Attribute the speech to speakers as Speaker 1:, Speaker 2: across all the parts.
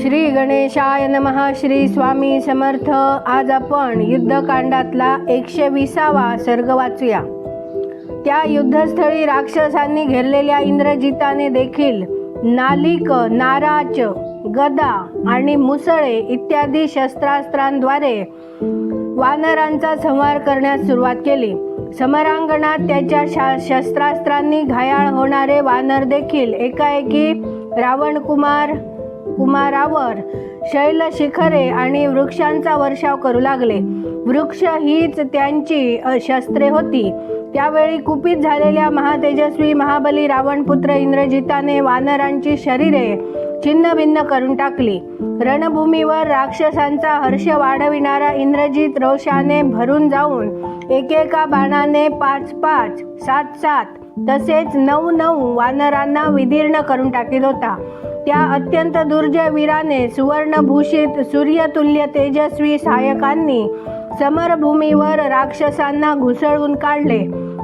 Speaker 1: श्री गणेशाय नमः. श्री स्वामी समर्थ. आज आपण युद्धकांडातला एकशे विसावा सर्ग वाचूया. त्या युद्धस्थळी राक्षसांनी घेरलेल्या इंद्रजिताने देखील नालिक नाराच गदा आणि मुसळे इत्यादी शस्त्रास्त्रांद्वारे वानरांचा संहार करण्यास सुरुवात केली. समरांगणात त्याच्या शा शस्त्रास्त्रांनी घायाळ होणारे वानर देखील एकाएकी रावणकुमार कुमारावर शैल शिखरे आणि वृक्षांचा वर्षाव करू लागले. वृक्ष हीच त्यांची शस्त्रे होती. त्यावेळी कुपित झालेल्या महातेजस्वी महाबली रावणपुत्र इंद्रजिताने वानरांची शरीरे छिन्नभिन्न करून टाकली. रणभूमीवर राक्षसांचा हर्ष वाढविणारा इंद्रजित रोषाने भरून जाऊन एकेका बाणाने पाच पाच सात सात तसेच नऊ नऊ वानरांना विदीर्ण करून टाकीत होता. त्या अत्यंत दुर्जय वीराने सुवर्णभूषित सूर्यतुल्य तेजस्वी सहायकांनी समरभूमीवर राक्षसांना घुसळून काढले.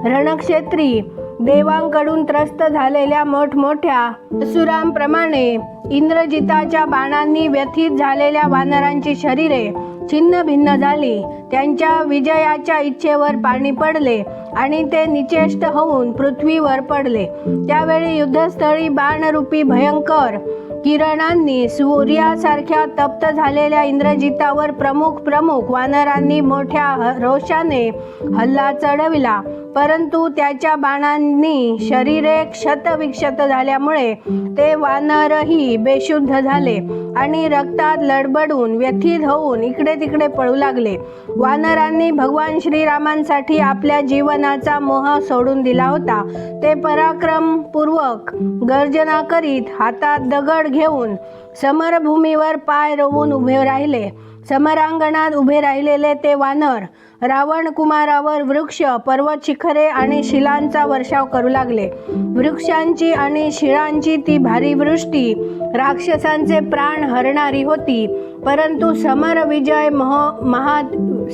Speaker 1: रणक्षेत्री देवांकडून त्रस्त झालेल्या मोठमोठ्या असुरांप्रमाणे इंद्रजिताच्या बाणांनी व्यथित झालेल्या वानरांची शरीरे छिन्न भिन्न झाली. त्यांच्या विजयाच्या इच्छेवर पाणी पडले आणि ते निचेष्ट होऊन पृथ्वीवर पडले. त्यावेळी युद्धस्थळी बाणरूपी भयंकर किरणांनी सूर्यासारख्या तप्त झालेल्या इंद्रजितावर प्रमुख प्रमुख वानरांनी मोठ्या रोषाने हल्ला चढविला. परंतु त्याच्या बाणांनी शरीरे क्षतविक्षत झाल्यामुळे ते वानरही बेशुद्ध झाले आणि रक्तात लडबडून व्यथित होऊन इकडे तिकडे पळू लागले. वानरांनी भगवान श्रीरामांसाठी आपल्या जीवनाचा मोह सोडून दिला होता. ते पराक्रमपूर्वक गर्जना करीत हातात दगड घेऊन समरभूमीवर पाय रोवून उभे राहिले. समरांगणात उभे राहिलेले ते वानर. रावण कुमारावर वृक्ष पर्वत शिखरे आणि शिलांचा वर्षाव करू लागले. वृक्षांची आणि शिळांची ती भारी वृष्टी. राक्षसांचे प्राण हरणारी होती. परंतु समर विजय मह महा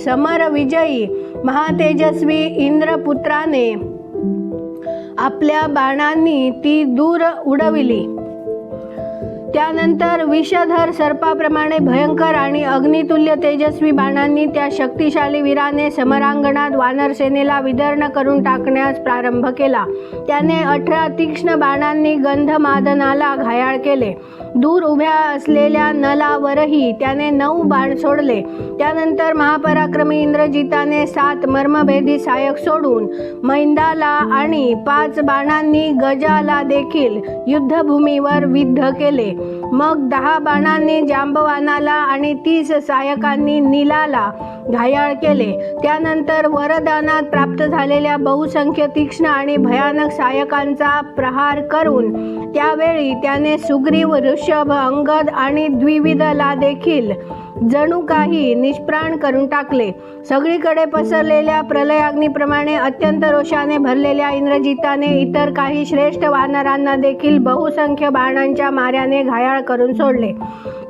Speaker 1: समर विजयी महातेजस्वी इंद्रपुत्राने आपल्या बाणांनी ती दूर उडविली. त्यानंतर विषधर सर्पाप्रमाणे भयंकर आणि अग्नितुल्य तेजस्वी बाणांनी त्या शक्तिशाली वीराने समरांगणात वानरसेनेला विदर्ण करून टाकण्यास प्रारंभ केला. त्याने अठरा तीक्ष्ण बाणांनी गंधमादनाला घायाळ केले. दूर उभ्या असलेल्या नलावरही त्याने नऊ बाण सोडले. त्यानंतर महापराक्रमी इंद्रजिताने सात मर्मभेदी सायक सोडून मैंदाला आणि पाच बाणांनी गजाला देखील युद्धभूमीवर विद्ध केले. मग दहा बाणांनी जांबवानाला आणि तीस सायकांनी नीलाला घायाळ केले. त्यानंतर वरदानात प्राप्त झालेल्या बहुसंख्य तीक्ष्ण आणि भयानक सायकांचा प्रहार करून त्यावेळी त्याने सुग्रीव ऋषभ अंगद आणि द्विविधला देखील जणू काही निष्प्राण करून टाकले. सगळीकडे पसरलेल्या प्रलयाग्नीप्रमाणे अत्यंत रोषाने भरलेल्या इंद्रजिताने इतर काही श्रेष्ठ वानरांना देखील बहुसंख्य बाणांच्या माऱ्याने घायाळ करून सोडले.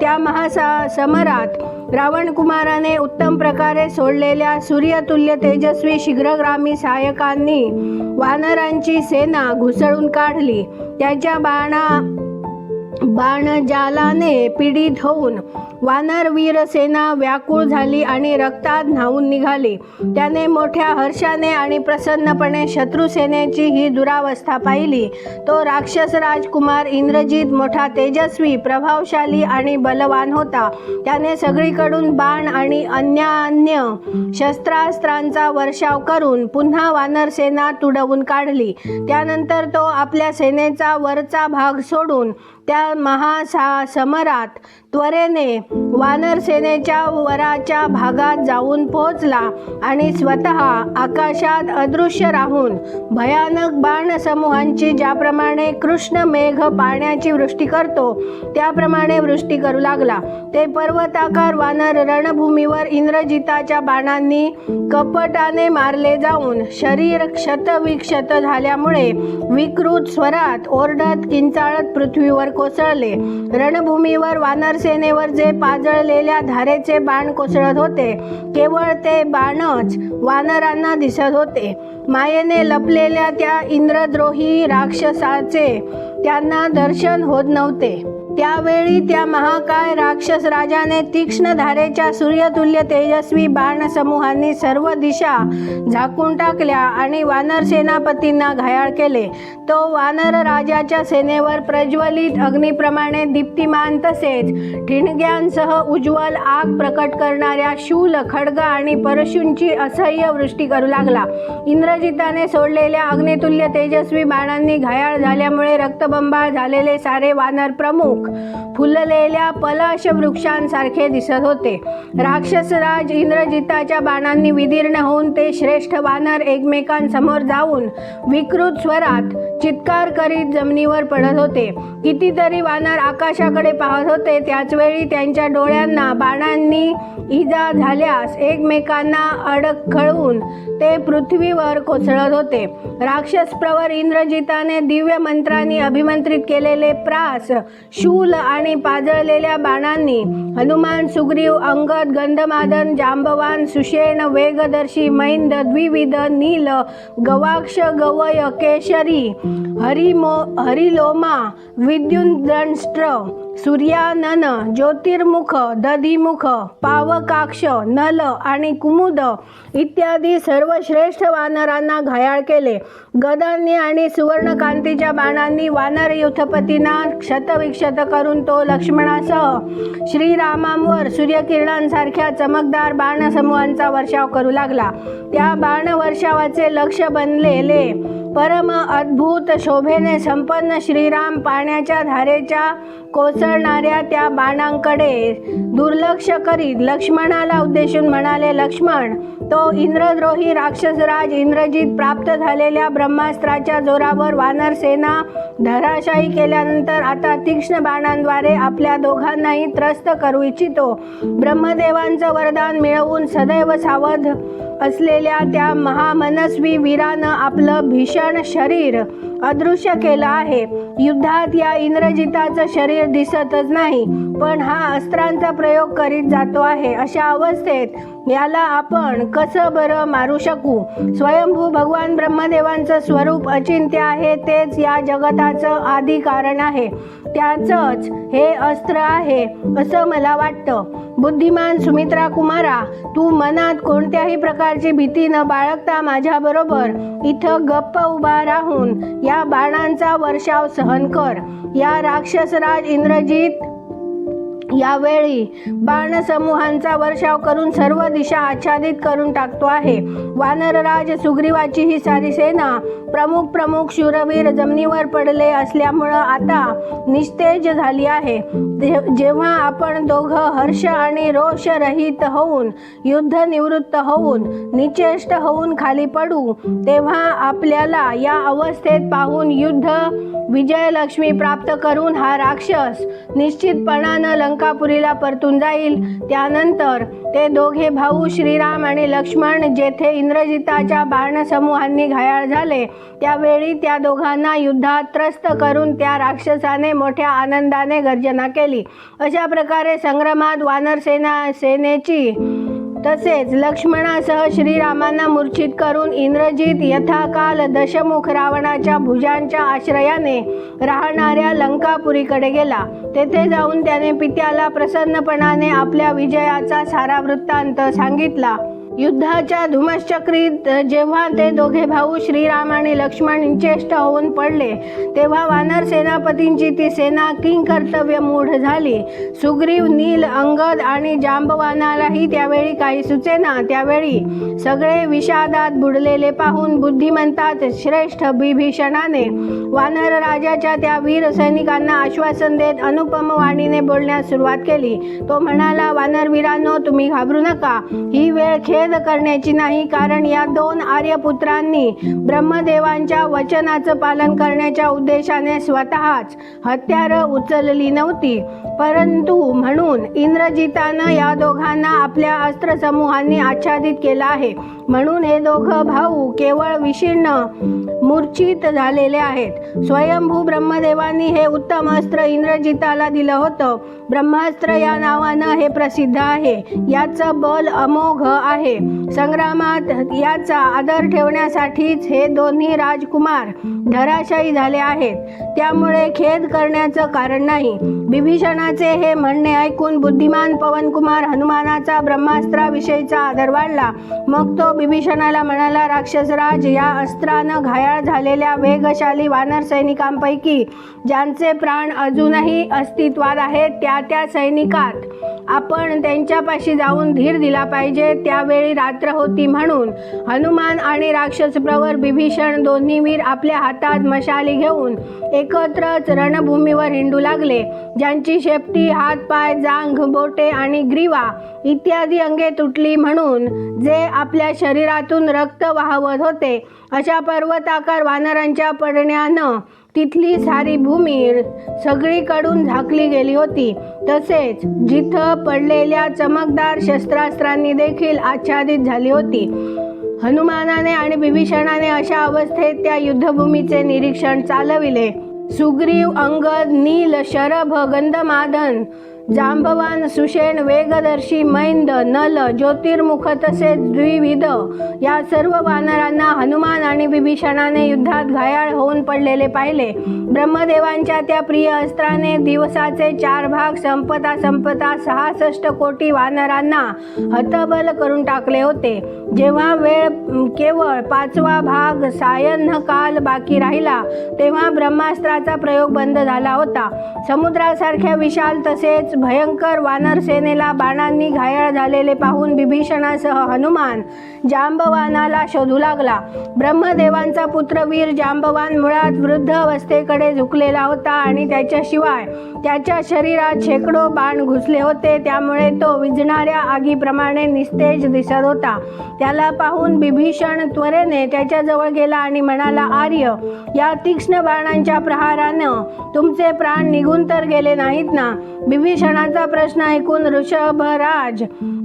Speaker 1: त्या महासा समरात रावणकुमाराने उत्तम प्रकारे सोडलेल्या सूर्यतुल्य तेजस्वी शीघ्रग्रामी सहायकांनी वानरांची सेना घुसळून काढली. त्याच्या बाणा बाणजालाने पीडित होऊन वानरवीर सेना व्याकुळ झाली आणि रक्तात न्हावून निघाली. त्याने मोठ्या हर्षाने आणि प्रसन्नपणे शत्रुसेनेची ही दुरावस्था पाहिली. तो राक्षस राजकुमार इंद्रजित मोठा तेजस्वी प्रभावशाली आणि बलवान होता. त्याने सगळीकडून बाण आणि अन्यान्य शस्त्रास्त्रांचा वर्षाव करून पुन्हा वानर सेना तुडवून काढली. त्यानंतर तो आपल्या सेनेचा वरचा भाग सोडून त्या महासा समरात त्वरेने वानरसेनेच्या वराच्या भागात जाऊन पोहोचला आणि स्वतः आकाशात अदृश्य राहून भयानक बाणसमूहांची ज्याप्रमाणे कृष्ण मेघ पाण्याची वृष्टी करतो त्याप्रमाणे वृष्टी करू लागला. ते पर्वताकार वानर रणभूमीवर इंद्रजिताच्या बाणांनी कपटाने मारले जाऊन शरीर क्षतविक्षत झाल्यामुळे विकृत स्वरात ओरडत किंचाळत पृथ्वीवर कोसळले. रणभूमीवर वानर सेनेवर जे पाजळलेल्या धारेचे बाण कोसळत होते केवळ ते बाणच वानरांना दिसत होते. मायेने लपलेल्या त्या इंद्रद्रोही राक्षसाचे त्यांना दर्शन होत नव्हते. त्यावेळी त्या महाकाय राक्षस राजाने तीक्ष्ण धारेच्या सूर्यतुल्य तेजस्वी बाणसमूहांनी सर्व दिशा झाकून टाकल्या आणि वानर सेनापतींना घायाळ केले. तो वानर राजाच्या सेनेवर प्रज्वलित अग्निप्रमाणे दीप्तिमान तसेच ठिणग्यांसह उज्ज्वल आग प्रकट करणाऱ्या शूल खडग आणि परशूंची असह्य वृष्टी करू लागला. इंद्रजिताने सोडलेल्या अग्नितुल्य तेजस्वी बाणांनी घायाळ झाल्यामुळे रक्तबंबाळ झालेले सारे वानर प्रमुख फुललेल्या पलाश वृक्षांसारखे दिसत होते. राक्षसराज इंद्रजिताच्या बाणांनी विदीर्ण होऊन ते श्रेष्ठ वानर एकमेकांसमोर जाऊन विकृत स्वरात चित्कार करीत जमिनीवर पडत होते. कितीतरी वानर आकाशाकडे पाहत होते. त्याचवेळी त्यांच्या डोळ्यांना बाणांनी इजा झाल्यास एकमेकांना अडखळून ते पृथ्वीवर कोसळत होते. राक्षस प्रवर इंद्रजिताने दिव्य मंत्रांनी अभिमंत्रित केलेले प्रास शूल आणि पाजळलेल्या बाणांनी हनुमान सुग्रीव अंगद गंधमादन जांबवान सुषेण वेगदर्शी मैंद द्विविध नील गवाक्ष गवय केशरी हरिमो हरिलोमा विद्युद्रंष्ट्र सूर्यानन ज्योतिर्मुख दधिमुख पावकाक्ष नल आणि कुमुद इत्यादी सर्व श्रेष्ठ वानरांना घायाळ केले. गदांनी आणि सुवर्णकांतीच्या बाणांनी वानर युथपतींना क्षतविक्षत करून तो लक्ष्मणासह श्रीरामांवर सूर्यकिरणांसारख्या चमकदार बाणसमूहांचा वर्षाव करू लागला. त्या बाणवर्षावाचे लक्ष बनलेले परम अद्भुत शोभेने संपन्न श्रीराम पाण्याच्या धारेच्या कोसळणाऱ्या त्या बाणांकडे दुर्लक्ष करीत लक्ष्मणाला उद्देशून म्हणाले लक्ष्मण तो इंद्रद्रोही राक्षसराज इंद्रजित प्राप्त झालेल्या ब्रह्मास्त्राच्या जोरावर वानर सेना धराशायी केल्यानंतर आता तीक्ष्ण बाणांद्वारे आपल्या दोघांनाही त्रस्त करू इच्छितो. ब्रह्मदेवांचं वरदान मिळवून सदैव सावध असलेल्या त्या महामनस्वी वीरानं आपलं भीषण शरीर अदृश्य केलं आहे. युद्धात या इंद्रजिताचं शरीर दिसतच नाही पण हा अस्त्रांचा प्रयोग करीत जातो आहे अशा अवस्थेत याला आपण कसं बरं मारू शकू? स्वयंभू भगवान ब्रह्मदेवांचं स्वरूप अचिंत्य आहे तेच या जगताचं आधी कारण आहे. त्याचंच हे अस्त्र आहे असं मला वाटतं. बुद्धिमान सुमित्रा कुमारा तू मनात कोणत्याही प्रकारची भीती न बाळगता माझ्याबरोबर इथं गप्प उभा राहून या बाणांचा वर्षाव सहन कर. या राक्षसराज इंद्रजित यावेळी बाणसमूहांचा वर्षाव करून सर्व दिशा आच्छादित करून टाकतो आहे. वानरराज सुग्रीवाची ही सारी सेना प्रमुख प्रमुख शूरवीर जमिनीवर पडले असल्यामुळं आता निस्तेज झाली आहे. जेव्हा आपण दोघं हर्ष आणि रोष रहित होऊन युद्ध निवृत्त होऊन निचेष्ट होऊन खाली पडू तेव्हा आपल्याला या अवस्थेत पाहून युद्ध विजयलक्ष्मी प्राप्त करून हा राक्षस निश्चितपणानं लंकापुरीला परतून जाईल. त्यानंतर ते दोघे भाऊ श्रीराम आणि लक्ष्मण जेथे इंद्रजिताच्या बाणसमूहांनी घायाळ झाले त्यावेळी त्या दोघांना युद्धात त्रस्त करून त्या राक्षसाने मोठ्या आनंदाने गर्जना केली. अशा प्रकारे संग्रामात वानर सेना सेनेची तसेच लक्ष्मणासह श्रीरामांना मूर्छित करून इंद्रजित यथाकाल दशमुख रावणाच्या भुजांच्या आश्रयाने राहणाऱ्या लंकापुरीकडे गेला. तेथे जाऊन त्याने पित्याला प्रसन्नपणाने आपल्या विजयाचा सारा वृत्तांत सांगितला. युद्धाच्या धुमश्चक्रीत जेव्हा ते दोघे भाऊ श्रीराम आणि लक्ष्मण चेष्ट होऊन पडले तेव्हा वानर सेनापतींची ती सेना किंकर्तव्य मूढ झाली. सुग्रीव नील अंगद आणि जांबवानालाही त्यावेळी काही सुचेना त्यावेळी सगळे विषादात बुडलेले पाहून बुद्धिमंतात श्रेष्ठ बिभीषणाने वानर राजाच्या त्या वीर सैनिकांना आश्वासन देत अनुपम वाणीने बोलण्यास सुरुवात केली. तो म्हणाला वानरवीरांनो तुम्ही घाबरू नका. ही वेळ निषेध करण्याची नाही कारण या दोन आर्यपुत्रांनी ब्रह्मदेवांच्या वचनाचं पालन करण्याच्या उद्देशाने स्वतःच हत्यारं उचलली नव्हती. परंतु म्हणून इंद्रजितानं या दोघांना आपल्या अस्त्रसमूहांनी आच्छादित केलं आहे. म्हणून हे दोघं भाऊ केवळ विशीर्ण मूर्छित झालेले आहेत. स्वयंभू ब्रह्मदेवांनी हे उत्तम अस्त्र इंद्रजिताला दिलं होतं. ब्रह्मास्त्र या नावानं हे प्रसिद्ध आहे. याचं बल अमोघ आहे. संग्रामात याचा आदर ठेवण्यासाठीच हे दोन्ही राजकुमार धराशायी झाले आहेत. त्यामुळे खेद करण्याचं कारण नाही. विभीषणाचे हे म्हणणे ऐकून बुद्धिमान पवनकुमार हनुमानाचा ब्रह्मास्त्राविषयीचा आदर वाढला. मग तो बिभीषणाला म्हणाला राक्षसराज या अस्त्रानं घायाळ झालेल्या वेगशाली वानर सैनिकांपैकी ज्यांचे प्राण अजूनही अस्तित्वात आहेत त्या त्या सैनिकात आपण त्यांच्यापाशी जाऊन धीर दिला पाहिजे. त्यावेळी रात्र होती म्हणून हनुमान आणि राक्षस प्रवर बिभीषण दोन्ही वीर आपल्या हातात मशाली घेऊन एकत्रच रणभूमीवर हिंडू लागले. ज्यांची शेपटी हात पाय जांघ बोटे आणि ग्रीवा इत्यादी अंगे तुटली म्हणून जे आपल्या शरीरातून रक्त वाहवत होते अशा पर्वताकार वानरांच्या पडण्यानं तिथली सारी भूमी सगळीकडून झाकली गेली होती. तसेच जिथं पडलेल्या चमकदार शस्त्रास्त्रांनी देखील आच्छादित झाली होती. हनुमानाने आणि विभीषणाने अशा अवस्थेत त्या युद्धभूमीचे निरीक्षण चालविले. सुग्रीव अंगद नील शरभ गंधमादन जांबवान सुषेण वेगदर्शी मैंद नल ज्योतिर्मुख तसेच द्विविध या सर्व वानरांना हनुमान आणि विभीषणाने युद्धात घायाळ होऊन पडलेले पाहिले. ब्रह्मदेवांच्या त्या प्रिय अस्त्राने दिवसाचे चार भाग संपता संपता सहासष्ट कोटी वानरांना हतबल करून टाकले होते. जेव्हा वेळ केवळ पाचवा भाग सायन्न काल बाकी राहिला तेव्हा ब्रह्मास्त्राचा प्रयोग बंद झाला होता. समुद्रासारख्या विशाल तसेच भयंकर वानर सेनेला बाणांनी घायाळ झालेले पाहून बिभीषणासह हनुमान जांबवानाला शोधू लागला. ब्रह्मदेवांचा पुत्रवीर जांबवान मुळात वृद्ध अवस्थेकडे झुकलेला होता आणि त्याच्याशिवाय त्याच्या शरीरात शेकडो बाण घुसले होते. त्यामुळे तो विझणाऱ्या आगीप्रमाणे निस्तेज दिसत होता. त्याला पाहून बिभीषण त्वरेने त्याच्याजवळ गेला आणि म्हणाला आर्य या तीक्ष्ण बाणांच्या प्रहारानं तुमचे प्राण निघून तर गेले नाहीत ना बिभीषण क्षणाचा प्रश्न ऐकून ऋषभराज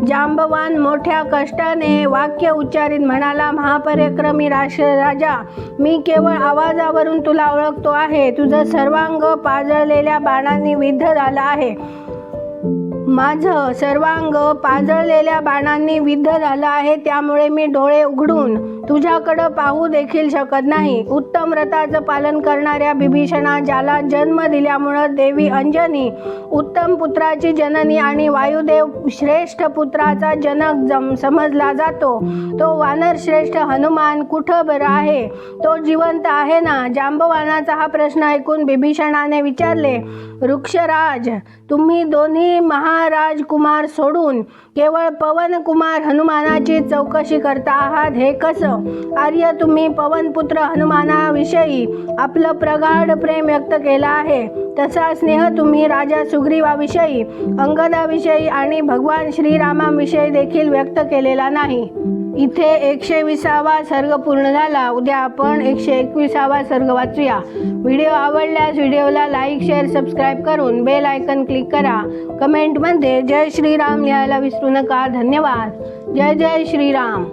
Speaker 1: जांबवान मोठ्या कष्टाने वाक्य उच्चारित म्हणाला महापरिक्रमी राश राजा मी केवळ आवाजावरून तुला ओळखतो आहे. तुझं सर्वांग पाजळलेल्या बाणांनी विद्ध झालं आहे. माझं सर्वांग पाजळलेल्या बाणांनी विद्ध झालं आहे त्यामुळे मी डोळे उघडून तुझ्याकडं पाहू देखील शकत नाही. उत्तम व्रताचं पालन करणाऱ्या बिभीषणा ज्याला जन्म दिल्यामुळं देवी अंजनी उत्तम पुत्राची जननी आणि वायुदेव श्रेष्ठ पुत्राचा जनक जम समजला जातो. तो वानर श्रेष्ठ हनुमान कुठं बरं आहे? तो जिवंत आहे ना? जांबवानाचा हा प्रश्न ऐकून बिभीषणाने विचारले वृक्षराज तुम्ही दोन्ही महा कुमार सोडून केवळ पवन कुमार हनुमानाची चौकशी करता आहात हे कसं? आर्य तुम्ही पवनपुत्र हनुमानाविषयी आपलं प्रगाढ प्रेम व्यक्त केलं आहे. तसा स्नेह तुम्ही राजा सुग्रीवाविषयी अंगदाविषयी आणि भगवान श्रीरामाविषयी देखील व्यक्त केलेला नाही. इथे एकशे विसावा सर्ग पूर्ण झाला. उद्या आपण एकशे एकविसावा सर्ग वाचूया. व्हिडिओ आवडल्यास व्हिडिओला लाईक शेअर सबस्क्राईब करून बेल आयकन क्लिक करा. कमेंटमध्ये जय श्रीराम लिहायला विसरू नका. धन्यवाद. जय जय श्रीराम.